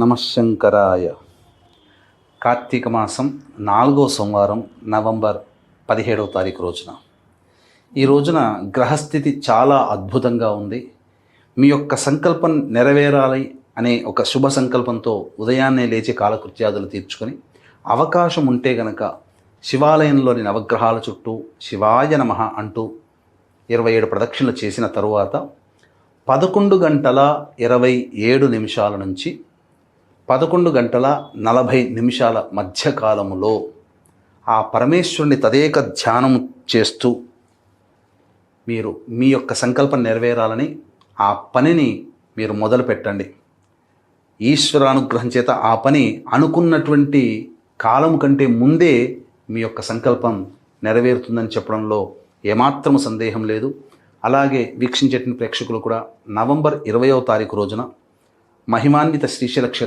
నమశంకరాయ. కార్తీక మాసం నాలుగో సోమవారం నవంబర్ పదిహేడవ తారీఖు రోజున. ఈ రోజున గ్రహస్థితి చాలా అద్భుతంగా ఉంది. మీ యొక్క సంకల్పం నెరవేరాలి అనే ఒక శుభ సంకల్పంతో ఉదయాన్నే లేచి కాలకృత్యాదులు తీర్చుకొని అవకాశం ఉంటే గనక శివాలయంలోని నవగ్రహాల చుట్టూ శివాయ నమ అంటూ ఇరవై ఏడు ప్రదక్షిణలు చేసిన తరువాత పదకొండు గంటల ఇరవై ఏడు నిమిషాల నుంచి పదకొండు గంటల నలభై నిమిషాల మధ్యకాలములో ఆ పరమేశ్వరుని తదేక ధ్యానం చేస్తూ మీరు మీ యొక్క సంకల్పం నెరవేరాలని ఆ పనిని మీరు మొదలు పెట్టండి. ఈశ్వరానుగ్రహం చేత ఆ పని అనుకున్నటువంటి కాలం కంటే ముందే మీ యొక్క సంకల్పం నెరవేరుతుందని చెప్పడంలో ఏమాత్రము సందేహం లేదు. అలాగే వీక్షించేటువంటి ప్రేక్షకులు కూడా నవంబర్ ఇరవయో తారీఖు రోజున మహిమాన్విత శ్రీశైల